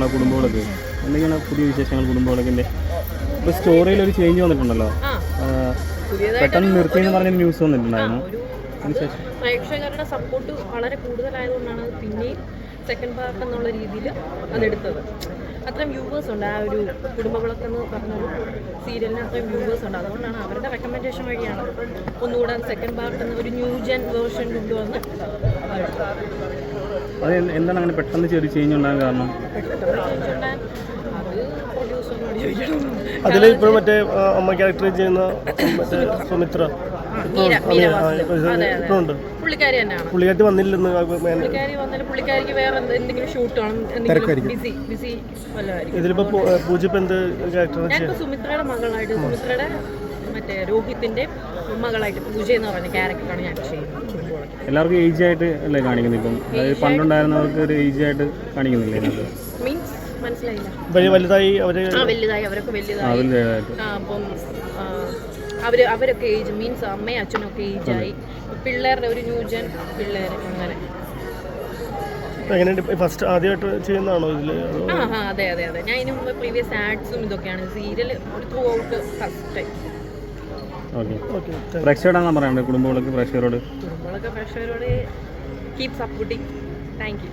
കാണാം കുടുംബങ്ങളൊക്കെ? എന്തൊക്കെയാണ് പുതിയ വിശേഷങ്ങൾ കുടുംബങ്ങളൊക്കെ ഇപ്പൊ സ്റ്റോറിയിൽ ഒരു ചേഞ്ച് വന്നിട്ടുണ്ടല്ലോ പെട്ടെന്ന് നിർത്തി നിർത്തിയെന്ന് പറഞ്ഞ ന്യൂസ് വന്നിട്ടുണ്ടായിരുന്നു. പ്രേക്ഷകരുടെ സപ്പോർട്ട് വളരെ കൂടുതലായതുകൊണ്ടാണ് പിന്നെയും സെക്കൻഡ് പാർട്ട് എന്നുള്ള രീതിയിൽ അതെടുത്തത്. അത്രയും വ്യൂവേഴ്സ് ഉണ്ട്. ആ ഒരു കുടുംബവിളക്ക് എന്ന് പറഞ്ഞൊരു സീരിയലിന് അത്രയും വ്യൂവേഴ്സ് ഉണ്ട്. അതുകൊണ്ടാണ് അവരുടെ റെക്കമെൻഡേഷൻ വഴിയാണ് ഒന്നുകൂടെ സെക്കൻഡ് പാർട്ട് എന്ന ഒരു ന്യൂ ജെൻ വേർഷൻ കൊണ്ടുവന്ന്. അത് എന്താണ് അങ്ങനെ പെട്ടെന്ന് ചെറിയ ചേഞ്ച് ഉണ്ടാകാൻ കാരണം? അതിൽ ഇപ്പോൾ മറ്റേ അമ്മ ക്യാരക്ടർ ചെയ്യുന്ന മറ്റേ സുമിത്ര. പുള്ളിക്കാരി തന്നെയാണ്. പുള്ളിക്കാട്ടി വന്നില്ലെന്ന് പുള്ളിക്കാരി വന്നാലും പുള്ളിക്കാരിക്ക് വേറെ എന്ത് എന്തെങ്കിലും ഷൂട്ട് ആണ് എന്തെങ്കിലും ബിസി ബിസി ഇതിലിപ്പോ പൂ- പൂജ ഇപ്പൊ എന്ത് ഞാനിപ്പോ സുമിത്രയുടെ മകളായിട്ട് സുമിത്രയുടെ മറ്റേ രോഹിത്തിന്റെ മകളായിട്ട് പൂജ എന്ന് പറഞ്ഞ ക്യാരക്ടറാണ് ഞാൻ ചെയ്യുന്നത്. എല്ലാവർക്കും ഏജ് ആയിട്ട് അല്ലേ കാണിക്കുന്നത് ഇപ്പം? അതായത് പണ്ടുണ്ടായിരുന്നവർക്ക് ഒരു ഏജ് ആയിട്ട് കാണിക്കുന്നില്ലേ മീൻസ് മനസ്സിലായില്ല. വലിയ വലുതായി അവർ ആ വലുതായി. അവരൊക്കെ വലുതായി. അപ്പം ആ, അവർ അവരൊക്കെ ഏജ് മീൻസ് അമ്മയും അച്ഛനൊക്കെ ഏജായി പിള്ളേരുടെ ഒരു ന്യൂജൻ പിള്ളേർ അങ്ങനെ. എങ്ങനെയുണ്ട്? ഫസ്റ്റ് ആദ്യമായിട്ട് ചെയ്യുന്നതാണോ ഇതിൽ? അതോ ആ ആ അതെ അതെ അതെ. ഞാൻ ഇതിനു മുമ്പ് പ്രീവിയസ് ആഡ്സും ഇതൊക്കെയാണ്. സീരിയൽ ഒരു throughout first time okay okay പ്രേക്ഷകരോടാണ് പറയണ്ടത് കുടുംബങ്ങളൊക്കെ പ്രേക്ഷകരോട്? കുടുംബങ്ങളൊക്കെ പ്രേക്ഷകരോട് കീപ് സപ്പോർട്ടിങ് താങ്ക് യു